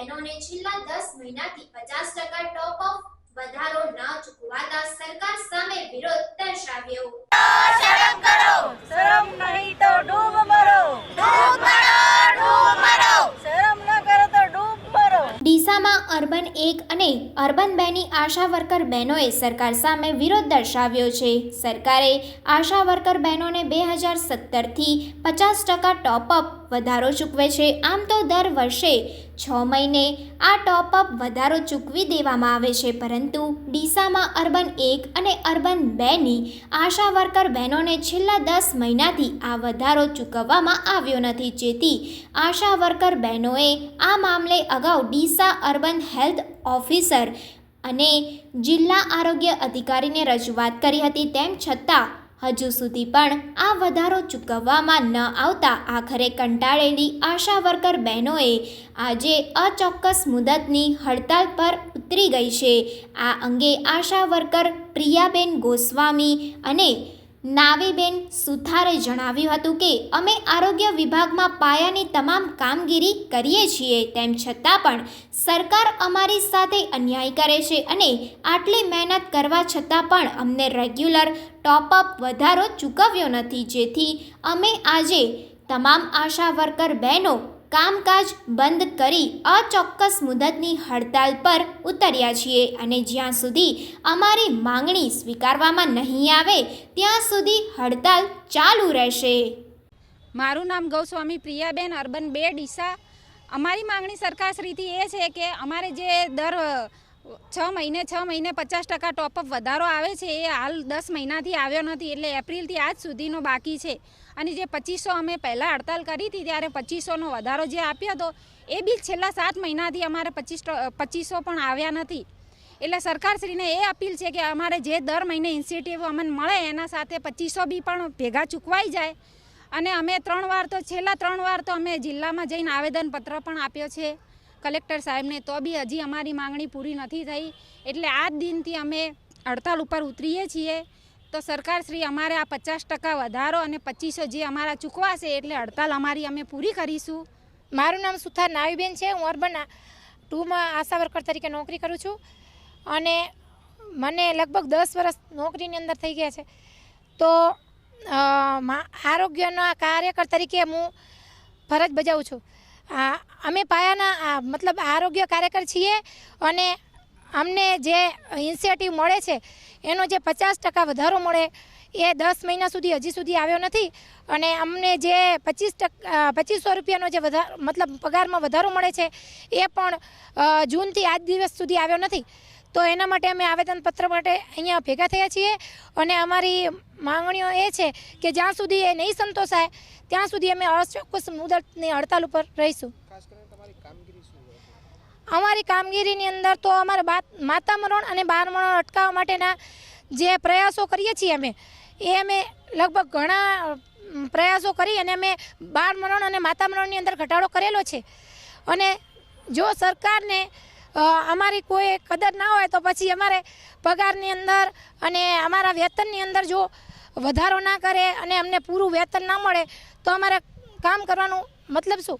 બહેનોને છેલ્લા દસ મહિનાથી પચાસ ટકા ટોપ ઓફ વધારો ન ચૂકવાતા સરકાર સામે વિરોધ દર્શાવ્યો. શરમ નહીં તો ડૂબ મરો. ડૂબ મરો ડૂબ મરો. શરમ ન કરો તો ડૂબ મરો. ડીસામાં અર્બન એક અને અર્બન બેની આશા વર્કર બહેનોએ સરકાર સામે વિરોધ દર્શાવ્યો છે. સરકારે આશા વર્કર બહેનોને બે હજાર સત્તરથી પચાસ ટકા ટોપઅપ વધારો ચૂકવે છે. આમ તો દર વર્ષે છ મહિને આ ટોપઅપ વધારો ચૂકવી દેવામાં આવે છે. પરંતુ ડીસામાં અર્બન એક અને અર્બન બેની આશા વર્કર બહેનોને છેલ્લા દસ મહિનાથી આ વધારો ચૂકવવામાં આવ્યો નથી. જેથી આશા વર્કર બહેનોએ આ મામલે અગાઉ ડીસા અર્બન હેલ્થ ઓફિસર અને જિલ્લા આરોગ્ય અધિકારીને રજૂઆત કરી હતી. તેમ છતાં હજુ સુધી પણ આ વધારો ચૂકવવામાં ન આવતા આખરે કંટાળેલી આશા વર્કર બહેનોએ આજે અચોક્કસ મુદતની હડતાલ પર ઉતરી ગઈ છે. આ અંગે આશા વર્કર પ્રિયાબેન ગોસ્વામી અને નાવીબેન સુથારે જણાવ્યું હતું કે, અમે આરોગ્ય વિભાગમાં પાયાની તમામ કામગીરી કરીએ છીએ, તેમ છતાં પણ સરકાર અમારી સાથે અન્યાય કરે છે અને આટલી મહેનત કરવા છતાં પણ અમને રેગ્યુલર ટોપઅપ વધારો ચૂકવ્યો નથી. જેથી અમે આજે તમામ આશા વર્કર બહેનો કામકાજ બંધ કરી અચોક્કસ મુદતની હડતાલ પર ઉતર્યા છીએ અને જ્યાં સુધી અમારી માંગણી સ્વીકારવામાં નહીં આવે, ત્યાં સુધી હડતાલ ચાલુ રહેશે. મારું નામ ગૌસ્વામી પ્રિયાબેન અર્બન બે ડીસા. અમારી માંગણી સરકારશ્રીથી એ છે કે અમારે જે દર છ મહિને છ મહિને પચાસ ટકા ટોપઅપ વધારો આવે છે, એ હાલ દસ મહિનાથી આવ્યો નથી, એટલે એપ્રિલથી આજ સુધીનો બાકી છે. અને જે પચીસો અમે પહેલાં હડતાલ કરી હતી, ત્યારે પચીસોનો વધારો જે આપ્યો હતો, એ બી છેલ્લા સાત મહિનાથી અમારે પચીસ પચીસો પણ આવ્યા નથી. એટલે સરકારશ્રીને એ અપીલ છે કે અમારે જે દર મહિને ઇન્સેન્ટિવ અમને મળે, એના સાથે પચીસો બી પણ ભેગા ચૂકવાઈ જાય. અને અમે ત્રણ વાર તો, છેલ્લા ત્રણ વાર તો અમે જિલ્લામાં જઈને આવેદનપત્ર પણ આપ્યો છે. કલેક્ટર સાહેબને, તો બી હજી અમારી માંગણી પૂરી નથી થઈ. એટલે આ દિનથી અમે હડતાલ ઉપર ઉતરીએ છીએ. તો સરકારશ્રી, અમારે આ પચાસ ટકા વધારો અને પચીસો જે અમારા ચૂકવાશે એટલે હડતાલ અમારી અમે પૂરી કરીશું. મારું નામ સુથાર નાવીબેન છે. હું અર્બન ટુમાં આશા વર્કર તરીકે નોકરી કરું છું. અને મને લગભગ દસ વર્ષ નોકરીની અંદર થઈ ગયા છે. તો આરોગ્યના કાર્યકર તરીકે હું ફરજ બજાવું છું. અમે પાયાના મતલબ આરોગ્ય કાર્યકર છીએ અને અમને જે ઇન્સિએટિવ મળે છે, એનો જે પચાસ ટકા વધારો મળે, એ દસ મહિના સુધી હજી સુધી આવ્યો નથી. અને અમને જે પચીસ ટકા પચીસો રૂપિયાનો જે વધારો મતલબ પગારમાં વધારો મળે છે, એ પણ જૂનથી આજ દિવસ સુધી આવ્યો નથી. તો એના માટે અમે આવેદનપત્ર માટે અહીંયા ભેગા થયા છીએ. અને અમારી માંગણીઓ એ છે કે જ્યાં સુધી એ નહીં સંતોષાય ત્યાં સુધી અમે અચોક્કસ મુદતની હડતાલ ઉપર રહીશું. અમારી કામગીરીની અંદર તો અમારે માતા મરણ અને બાર મરણ અટકાવવા માટેના જે પ્રયાસો કરીએ છીએ અમે એ અમે લગભગ ઘણા પ્રયાસો કરી અને અમે બાળ મરણ અને માતા મરણની અંદર ઘટાડો કરેલો છે. અને જો સરકારને અમારી કોઈ કદર ના હોય તો પછી અમારે પગારની અંદર અને અમારા વેતનની અંદર જો વધારો ના કરે અને અમને પૂરું વેતન ના મળે તો અમારે કામ કરવાનું મતલબ શું?